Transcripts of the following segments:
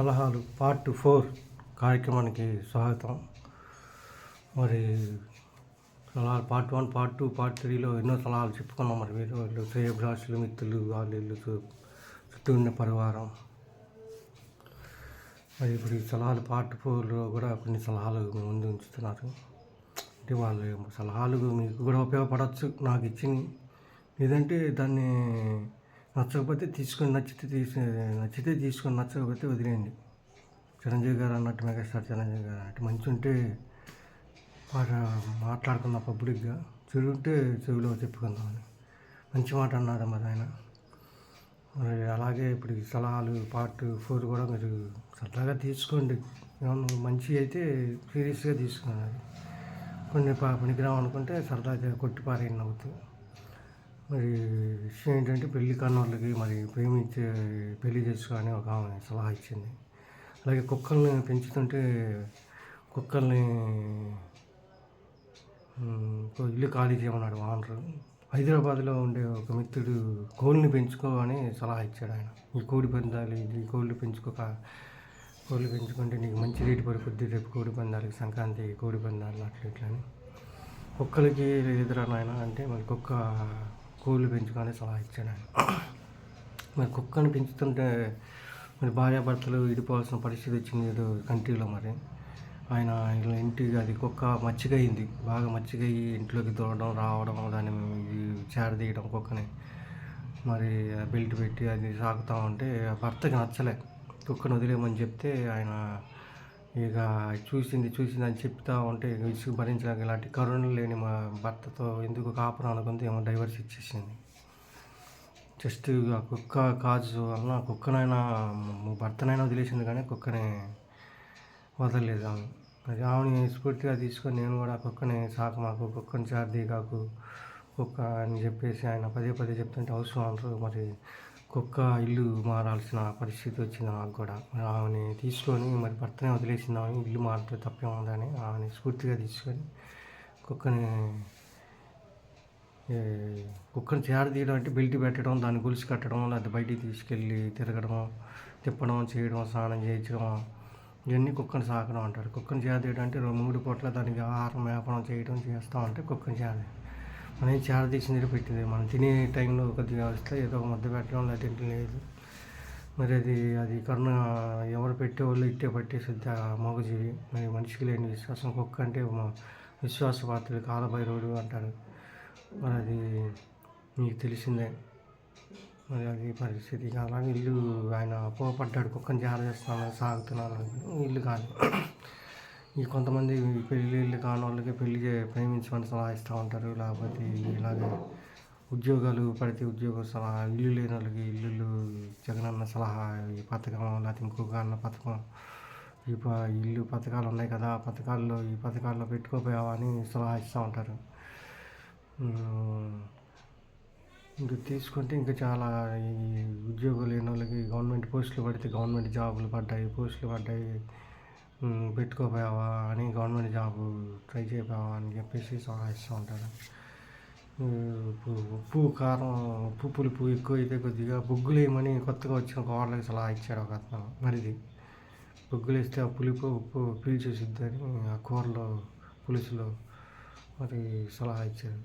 సలహాలు part four కార్యక్రమానికి స్వాగతం. మరి సలహాలు part one part two part త్రీలో ఎన్నో సలహాలు చెప్పుకున్నాం. మరి మీరు వాళ్ళు శ్రేయభిలాషులు మిత్రులు వాళ్ళు ఇల్లు చుట్టూ ఉన్న పరివారం. మరి ఇప్పుడు ఈ సలహాలు పార్ట్ ఫోర్లో కూడా కొన్ని సలహాలు ముందు ఉంచుతున్నారు. అంటే వాళ్ళు సలహాలు మీకు కూడా ఉపయోగపడవచ్చు నాకు ఇచ్చింది లేదంటే దాన్ని నచ్చకపోతే తీసుకొని నచ్చితే తీసు నచ్చితే తీసుకొని నచ్చకపోతే వదిలేయండి. చిరంజీవి గారు అన్నట్టు మెగాస్టార్ చిరంజీవి గారు అన్నట్టు మంచి ఉంటే బాగా మాట్లాడుకుందాం పబ్లిక్గా. చెడు ఉంటే చెవిలో చెప్పుకుందామని. మంచి మాట అన్నారు మరి ఆయన. మరి అలాగే ఇప్పుడు సలహాలు పార్ట్ ఫోర్ కూడా మీరు సరదాగా తీసుకోండి. ఏమన్నా మంచి అయితే సీరియస్గా తీసుకోండి. కొన్ని పా పనికిరావు అనుకుంటే సరదాగా కొట్టిపారేయండి నవ్వుతూ. మరి విషయం ఏంటంటే పెళ్ళి కాని వాళ్ళకి మరి ప్రేమించే పెళ్ళి చేసుకోవాలని ఒక ఆమె సలహా ఇచ్చింది. అలాగే కుక్కల్ని పెంచుతుంటే కుక్కల్ని ఇల్లు ఖాళీ చేయమన్నాడు ఓనరు. హైదరాబాద్లో ఉండే ఒక మిత్రుడు కోళ్ళని పెంచుకో అని సలహా ఇచ్చాడు ఆయన. ఈ కోడి పందాలు ఈ కోళ్ళు పెంచుకోక కోళ్ళు పెంచుకుంటే నీకు మంచి రేటు పడుకుద్ది రేపు కోడి పందాలకి సంక్రాంతి కోడి పందాలు అట్లా ఇట్లా అని. కుక్కలకి ఎదురా నాయన అంటే మరి కుక్క కోళ్ళు పెంచుకొని సలహా ఇచ్చాడు ఆయన మరి కుక్కను పెంచుతుంటే మరి భార్యాభర్తలు విడిపోవాల్సిన పరిస్థితి వచ్చింది ఏదో కంట్రీలో మరి. ఆయన ఇంటికి అది కుక్క మచ్చిగయింది బాగా మచ్చిగయ్యి ఇంట్లోకి దూరడం రావడం దాన్ని చేరదీయడం కుక్కని. మరి బెల్ట్ పెట్టి అది సాకుతూ ఉంటే భర్తకి నచ్చలే. కుక్కను వదిలేయమని చెప్తే ఆయన ఇక చూసింది చూసింది అని చెప్తా ఉంటే విసుగు భరించడానికి ఇలాంటి కరుణ లేని మా భర్తతో ఎందుకు కాపురం అనుకుంది ఏమో డైవర్స్ ఇచ్చేసింది. జస్ట్ ఆ కుక్క కాజు వలన కుక్కనైనా భర్తనైనా వదిలేసింది కానీ కుక్కని వదలలేదు ఆమె. అది ఆమెని స్ఫూర్తిగా తీసుకొని నేను కూడా ఆ కుక్కని సాకు మాకు కుక్కని చార్ది కాకు కుక్క అని చెప్పేసి ఆయన పదే పదే చెప్తుంటే అవసరం అంటారు మరి కుక్క ఇల్లు మారాల్సిన పరిస్థితి వచ్చింది నాకు కూడా. మరి ఆమెని తీసుకొని మరి భర్తనే వదిలేసింది ఆమె. ఇల్లు మారితే తప్పేముందని ఆమెని స్ఫూర్తిగా తీసుకొని కుక్కని కుక్కను చేరదీయడం అంటే బెల్ట్ పెట్టడం దాన్ని గొలుసు కట్టడం లేకపోతే బయటికి తీసుకెళ్ళి తిరగడం తిప్పడం చేయడం స్నానం చేయించడం ఇవన్నీ కుక్కను సాకడం అంటారు. కుక్కను చేరదీయడం అంటే రెండు మూడు పూట్ల దానికి ఆహారం మేపడం చేయడం చేస్తూ ఉంటే కుక్కను చేరది అనేది ఏం చేరదీసింది పెట్టింది మనం తినే టైంలో కొద్దిగా వస్తే ఏదో ఒక పెట్టడం లేకపోతే లేదు. మరి అది అది కరుణ ఎవరు పెట్టేవాళ్ళు ఇట్టే పట్టేసిద్ది ఆ మగజీవి. మరి మనిషికి లేని విశ్వాసం. కుక్క అంటే మ- విశ్వాసపాత్రుడు కాలభైరవుడు అంటారు మరి అది మీకు తెలిసిందే. మరి అది పరిస్థితి. కాదు ఇల్లు ఆయన అపోహపడ్డాడు కుక్కని జార చేస్తున్నాను సాగుతున్నాను. ఇల్లు కాదు. ఈ కొంతమంది పెళ్ళిళ్ళు కాని వాళ్ళకి పెళ్ళి చే- ప్రేమించమని సలహా ఇస్తూ ఉంటారు. లేకపోతే ఇలాగే ఉద్యోగాలు పడితే ఉద్యోగ సలహా ఇల్లు లేని వాళ్ళకి ఇల్లు జగనన్న సలహా ఈ పథకం లేకపోతే ఇంకొక అన్న పథకం ఈ ప ఇల్లు పథకాలు ఉన్నాయి కదా ఆ పథకాల్లో ఈ పథకాల్లో పెట్టుకోపోయావా అని సలహా ఇస్తూ ఉంటారు. ఇంకా తీసుకుంటే ఇంకా చాలా ఈ ఉద్యోగాలు లేని వాళ్ళకి గవర్నమెంట్ పోస్టులు పడితే గవర్నమెంట్ జాబులు పడ్డాయి పోస్టులు పడ్డాయి. పెట్టుకోపోయావా అని గవర్నమెంట్ జాబ్ ట్రై చేయపోయావా అని చెప్పేసి సలహా ఇస్తూ ఉంటారు. ఉప్పు కారం ఉప్పు పులుపు ఎక్కువ అయితే కొద్దిగా బొగ్గులు వేయమని కొత్తగా వచ్చిన కోళ్ళకి సలహా ఇచ్చాడు ఒక అతను మరిది. బొగ్గులు వేస్తే ఆ పులుపు ఉప్పు పీల్చేసిద్దని ఆ కూరలో పులుసులో మరి సలహా ఇచ్చారు.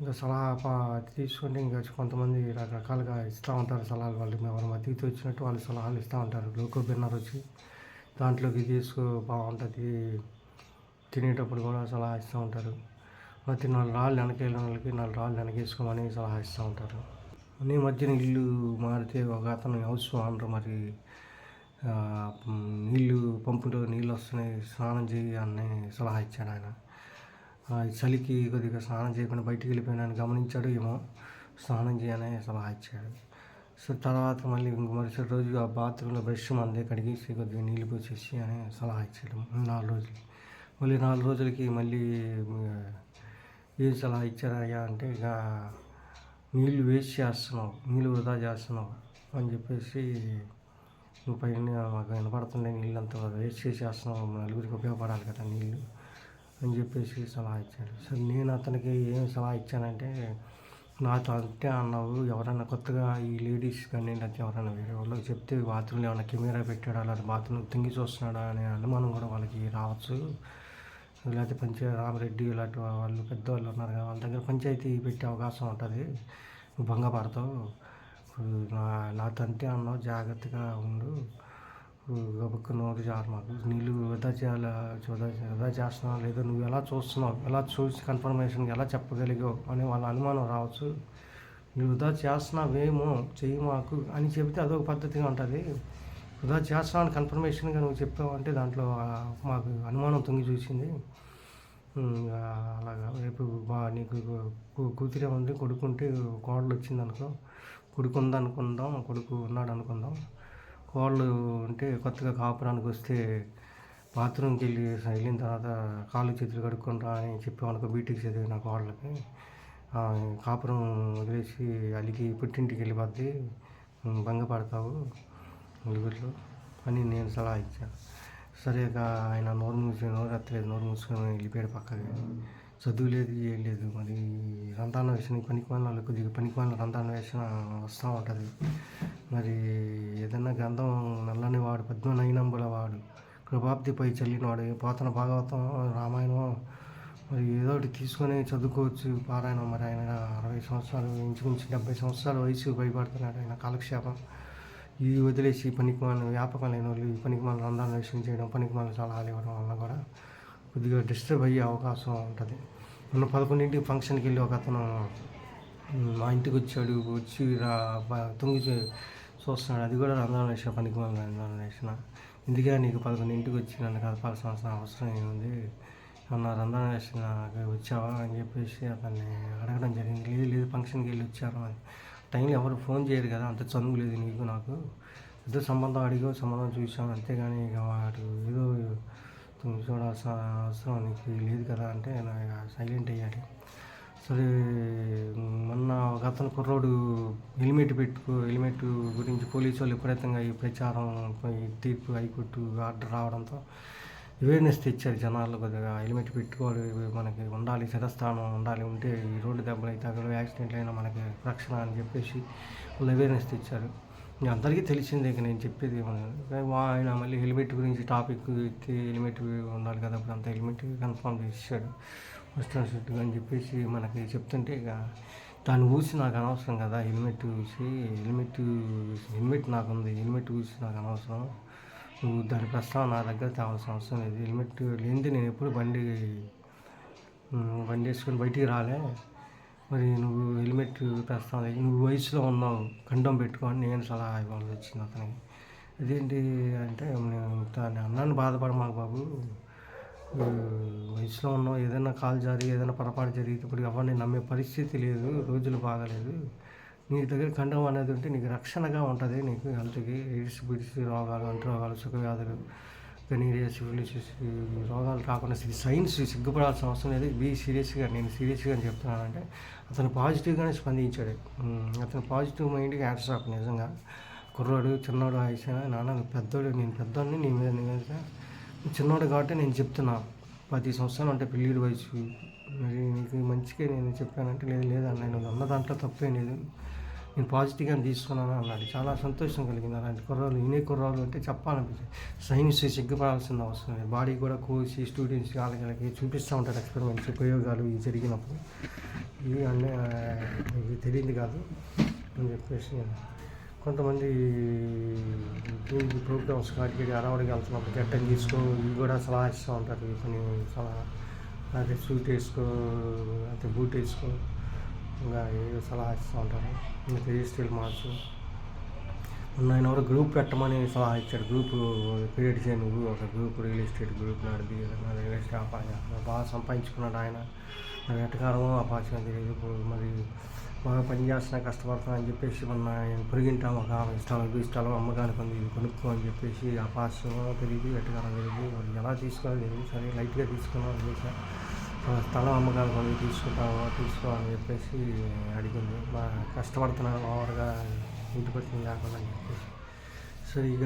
ఇంకా సలహా తీసుకుంటే ఇంకా కొంతమంది రకరకాలుగా ఇస్తూ ఉంటారు సలహాలు. వాళ్ళు ఎవరు మతికి వచ్చినట్టు వాళ్ళు సలహాలు ఇస్తూ ఉంటారు. లోకో బిన్నర్ వచ్చి. దాంట్లోకి తీసుకో బాగుంటుంది. తినేటప్పుడు కూడా సలహా ఇస్తూ ఉంటారు. ప్రతి నాలుగు రాళ్ళు వెనకేళ్ళ వాళ్ళకి నాలుగు రాళ్ళు వెనకేసుకోమని సలహా ఇస్తూ ఉంటారు. ఈ మధ్యన ఇల్లు మారితే ఒక అతను హౌస్ ఓనర్ మరి నీళ్ళు పంపులో నీళ్ళు వస్తున్నాయి స్నానం చేయి అని సలహా ఇచ్చాడు ఆయన. చలికి కొద్దిగా స్నానం చేయకుండా బయటికి వెళ్ళిపోయినాను గమనించాడు ఏమో స్నానం చేయని సలహా ఇచ్చాడు. సో తర్వాత మళ్ళీ ఇంక మరుసటి రోజు ఆ బాత్రూంలో బ్రష్ మందే కడిగేసి కొద్దిగా నీళ్ళు పోసేసి అని సలహా ఇచ్చాడు. నాలుగు రోజులు. మళ్ళీ నాలుగు రోజులకి మళ్ళీ ఏం సలహా ఇచ్చారయ్యా అంటే ఇక నీళ్ళు వేస్ట్ చేస్తున్నావు నీళ్ళు వృధా చేస్తున్నావు అని చెప్పేసి నువ్వు పైన మాకు వినపడుతుండే నీళ్ళు అంత వేస్ట్ చేసేస్తున్నావు నలుగురికి ఉపయోగపడాలి కదా నీళ్ళు అని చెప్పేసి సలహా ఇచ్చాడు. సరే నేను అతనికి ఏం సలహా ఇచ్చానంటే నాతో అంటే అన్నావు ఎవరైనా కొత్తగా ఈ లేడీస్ కానీ లేకపోతే ఎవరైనా వేరే వాళ్ళకి చెప్తే బాత్రూమ్లో ఏమైనా కెమెరా పెట్టాడా లేదా బాత్రూమ్ తింగి చూస్తున్నాడా అనే అనుమానం కూడా వాళ్ళకి రావచ్చు. లేకపోతే పంచాయ రామరెడ్డి ఇలాంటి వాళ్ళు పెద్దవాళ్ళు ఉన్నారు కదా వాళ్ళ దగ్గర పంచాయతీ పెట్టే అవకాశం ఉంటుంది. భంగపడతావు. నా నాతో అంతే అన్నావు జాగ్రత్తగా ఉండు. గబుక్కు నోరు జారు మాకు. నీళ్ళు వృధా చేయాలా? వృధా వృధా చేస్తున్నావు లేదా? నువ్వు ఎలా చూస్తున్నావు? ఎలా చూసి కన్ఫర్మేషన్ ఎలా చెప్పగలిగావు? అని వాళ్ళ అనుమానం రావచ్చు. నువ్వు వృధా చేస్తున్నావేమో చెయ్యి మాకు అని చెబితే అదొక పద్ధతిగా ఉంటుంది. వృధా చేస్తున్నావు కన్ఫర్మేషన్గా నువ్వు చెప్పావు అంటే దాంట్లో మాకు అనుమానం తొంగి చూసింది. అలాగా. రేపు బా నీకు కూతురే ఉంది కొడుకుంటే కోడలు వచ్చింది అనుకో కొడుకు ఉందనుకుందాం కొడుకు ఉన్నాడు అనుకుందాం కోళ్ళు ఉంటే కొత్తగా కాపురానికి వస్తే బాత్రూమ్కి వెళ్ళి వెళ్ళిన తర్వాత కాళ్ళు చేతులు కడుక్కుంటా అని చెప్పామనుకో బీటెక్ చదివిన కోళ్ళకి కాపురం వదిలేసి అలిగి పుట్టింటికి వెళ్ళిపోద్ది. భంగపడతావు నలుగురిలో అని నేను సలహా ఇచ్చాను. సరేగా ఆయన నోరు మూసి నోరు ఎత్తలేదు. నోరు మూసుకొని వెళ్ళిపోయాడు పక్కకి. చదువు లేదు ఏం లేదు. మరి రంతాన వేసిన పనికి వాళ్ళ కొద్దిగా పనికి వాళ్ళ రంతాన వేసిన వస్తూ ఉంటుంది. మరి ఏదన్నా గంధం నల్లని వాడు పద్మ నైనంబుల వాడు కృపాబ్దిపై చల్లినవాడు పోతన భాగవతం రామాయణం మరి ఏదో ఒకటి తీసుకొని చదువుకోవచ్చు. పారాయణం మరి ఆయన అరవై సంవత్సరాలు ఇంచుమించు డెబ్బై సంవత్సరాల వయసు భయపడుతున్నాడు ఆయన కాలక్షేపం. ఇది వదిలేసి పనికి మన వ్యాపకం లేని వాళ్ళు ఈ పనికి మన రంధ్రాలు విషయం చేయడం పనికి మన సలహాలు ఇవ్వడం వల్ల కూడా కొద్దిగా డిస్టర్బ్ అయ్యే అవకాశం ఉంటుంది. మొన్న పదకొండింటికి ఫంక్షన్కి వెళ్ళి ఒక అతను మా ఇంటికి వచ్చాడు వచ్చి రా తొంగి చూస్తున్నాడు. అది కూడా రంధ్రం వేసిన పనికి మన వేసిన ఇందుకే నీకు పదకొండింటికి వచ్చి నన్ను కలపాల్సిన అవసరం అవసరం ఏముంది? ఏమన్నా రంధ్రం వేసిన వచ్చావా అని చెప్పేసి అతన్ని అడగడం జరిగింది. లేదు లేదు ఫంక్షన్కి వెళ్ళి వచ్చాను అని. టైంలో ఎవరు ఫోన్ చేయరు కదా అంత చదువు లేదు నీకు నాకు. ఏదో సంబంధం అడిగో సంబంధం చూసాం అంతేగాని ఇక వాడు ఏదో నువ్వు చూడాల్సిన అవసరం నీకు లేదు కదా అంటే సైలెంట్ అయ్యాడు. సరే మొన్న ఒక అతను కుర్రోడు హెల్మెట్ పెట్టుకో హెల్మెట్ గురించి పోలీసు వాళ్ళు విపరీతంగా ఈ ప్రచారం తీర్పు హైకోర్టు ఆర్డర్ రావడంతో అవేర్నెస్ తెచ్చారు జనాలు కొద్దిగా. హెల్మెట్ పెట్టుకోవాలి మనకి ఉండాలి శిరస్థానం ఉండాలి ఉంటే ఈ రోడ్డు దెబ్బలు అయితే అక్కడ యాక్సిడెంట్లు అయినా మనకి రక్షణ అని చెప్పేసి వాళ్ళు అవేర్నెస్ తెచ్చారు. అందరికీ తెలిసిందే ఇక నేను చెప్పేది ఆయన మళ్ళీ హెల్మెట్ గురించి టాపిక్ ఎత్తి హెల్మెట్ ఉండాలి కదా అప్పుడు అంత హెల్మెట్ కన్ఫర్మ్ చేసాడు వస్తాను షర్ట్ అని చెప్పేసి మనకి చెప్తుంటే ఇక దాన్ని ఊసి నాకు అనవసరం కదా హెల్మెట్ ఊసి హెల్మెట్ హెల్మెట్ నాకు ఉంది హెల్మెట్ ఊసి నాకు అనవసరం. నువ్వు దాని ప్రస్తావన నా దగ్గర తేవాల్సిన అవసరం లేదు. హెల్మెట్ లేనిదే నేను ఎప్పుడు బండి బండి వేసుకొని బయటికి రాలే. మరి నువ్వు హెల్మెట్ తెస్తావు లేదు. నువ్వు వయసులో ఉన్నావు కండం పెట్టుకొని నేను సలహా ఇవ్వాల్సి వచ్చింది అతనికి. అదేంటి అంటే నేను దాన్ని అన్నాను బాధపడ మాకు బాబు వయసులో ఉన్నావు ఏదైనా కాలు జారి ఏదైనా పొరపాటు జరిగితే ఇప్పుడు ఎవరిని నమ్మే పరిస్థితి లేదు రోజులు బాగాలేదు. నీ దగ్గర కండం అనేది ఉంటే నీకు రక్షణగా ఉంటుంది నీకు హెల్త్కి ఎయిడ్స్ బిడ్స్ రోగాలు అంటు రోగాలు సుఖవ్యాధులు పెనీరియా సిఫిలిసిస్ రోగాలు రాకుండా ఇది సైన్స్ సిగ్గుపడాల్సిన అవసరం లేదు. బీ సీరియస్గా నేను సీరియస్గా చెప్తున్నానంటే అతను పాజిటివ్గానే స్పందించాడు. అతను పాజిటివ్ మైండ్కి యాడ్స్ ఆఫ్ నిజంగా. కుర్రాడు చిన్నోడు అయినా నాన్న పెద్దోడు నేను పెద్దోడిని నీ మీద నీ చిన్నోడు కాబట్టి నేను చెప్తున్నా. పది సంవత్సరాలు అంటే పెళ్ళిడు వయసు. మరి నీకు మంచిగా నేను చెప్పానంటే లేదు లేదన్న నేను అన్న దాంట్లో తప్పేం లేదు. నేను పాజిటివ్గా తీసుకున్నాను అన్నాడు. చాలా సంతోషం కలిగింది అలాంటి కుర్రాలు ఇనే కుర్రాలు అంటే చెప్పాలనిపించింది సైన్స్ సిగ్గుపడాల్సిన అవసరం లేదు. బాడీ కూడా కోసి స్టూడెంట్స్ వాళ్ళకి వాళ్ళకి చూపిస్తూ ఉంటారు ఎక్స్పెరిమెంట్స్ ఉపయోగాలు ఇవి జరిగినప్పుడు. ఇవి అన్నీ ఇవి తెలియదు కాదు అని చెప్పేసి కొంతమంది దీనికి ప్రోగ్రామ్స్ కాటికి అరవడికి వెళ్తున్నప్పుడు గట్టని తీసుకో ఇవి కూడా సలహా ఇస్తూ ఉంటారు. కొన్ని సలహా అదే సూట్ వేసుకో అయితే బూట్ వేసుకో. ఇంకా ఏదో సలహా ఇస్తూ ఉంటారు. ఇంకా హెయిర్ మార్చు ఆయన ఎవరు గ్రూప్ పెట్టమని సలహా ఇచ్చాడు. గ్రూప్ క్రియేట్ చేయను ఒక గ్రూప్ రియల్ ఎస్టేట్ గ్రూప్ నడిపి రియల్ ఎస్టేట్ అపాయ బాగా సంపాదించుకున్నాడు ఆయన. మరి ఎటకారమో అపాచం తెలియదు. మరి బాగా పని చేస్తున్నా కష్టపడుతున్నా అని చెప్పేసి మొన్న ఆయన పొరిగింటాం ఒక ఇష్టాలు ఇష్టాలు అమ్మకానికి ఉంది ఇది కొనుక్కో అని చెప్పేసి అపాసం తెలియదు ఎటకారం తెలియదు. మరి ఎలా తీసుకోవాలి? తెలియదు సరే లైట్గా తీసుకున్నాం అని ఆ స్థలం అమ్మకాలు ఉంది తీసుకుంటావా తీసుకో అని చెప్పేసి అడిగింది. బాగా కష్టపడుతున్నాను ఓవర్గా ఇంటి పట్టిన లేకుండా అని చెప్పేసి. సో ఇక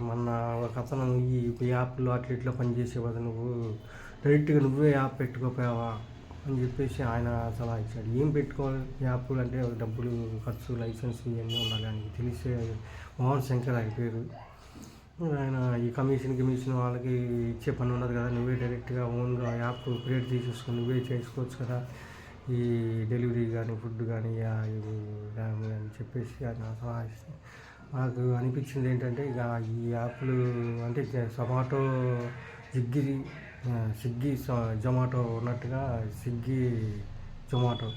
మొన్న ఒక అతను ఈ యాప్లో అట్లా ఇట్లా పనిచేసే నువ్వు డైరెక్ట్గా నువ్వే యాప్ పెట్టుకోపోయావా అని చెప్పేసి ఆయన సలహా ఇచ్చాడు. ఏం పెట్టుకోవాలి? యాప్లు అంటే డబ్బులు ఖర్చు లైసెన్స్ ఇవన్నీ ఉండాలి అని తెలిసే మోహన్ శంకర్ ఆయన పేరు. ఆయన ఈ కమిషన్ కమిషన్ వాళ్ళకి ఇచ్చే పని ఉండదు కదా. నువ్వే డైరెక్ట్గా ఓన్గా యాప్ క్రియేట్ చేసేసుకొని నువ్వే చేసుకోవచ్చు కదా. ఈ డెలివరీ కానీ ఫుడ్ కానీ అని చెప్పేసి ఆయన సలహా నాకు అనిపించింది ఏంటంటే ఇక ఈ యాప్లు అంటే జొమాటో స్విగ్గీ స్విగ్గీ జొమాటో ఉన్నట్టుగా స్విగ్గీ జొమాటో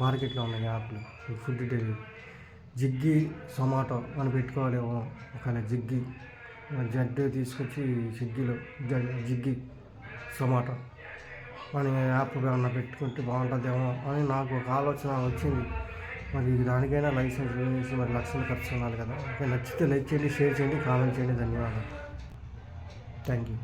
మార్కెట్లో ఉన్నాయి యాప్లు. Food delivery. జిగ్గి జొమాటో అని పెట్టుకోవాలేమో ఒకవేళ జిగ్గి జడ్డు తీసుకొచ్చి స్విగ్గీలో జ- జిగ్గి జొమాటో అని యాప్ ఏమన్నా పెట్టుకుంటే బాగుంటుందేమో అని నాకు ఒక ఆలోచన వచ్చింది. మరి దానికైనా లైసెన్స్ చేసి మరి లక్షలు ఖర్చు ఉండాలి కదా. ఓకే నచ్చితే లైక్ చేయండి షేర్ చేయండి కామెంట్ చేయండి. ధన్యవాదాలు. Thank you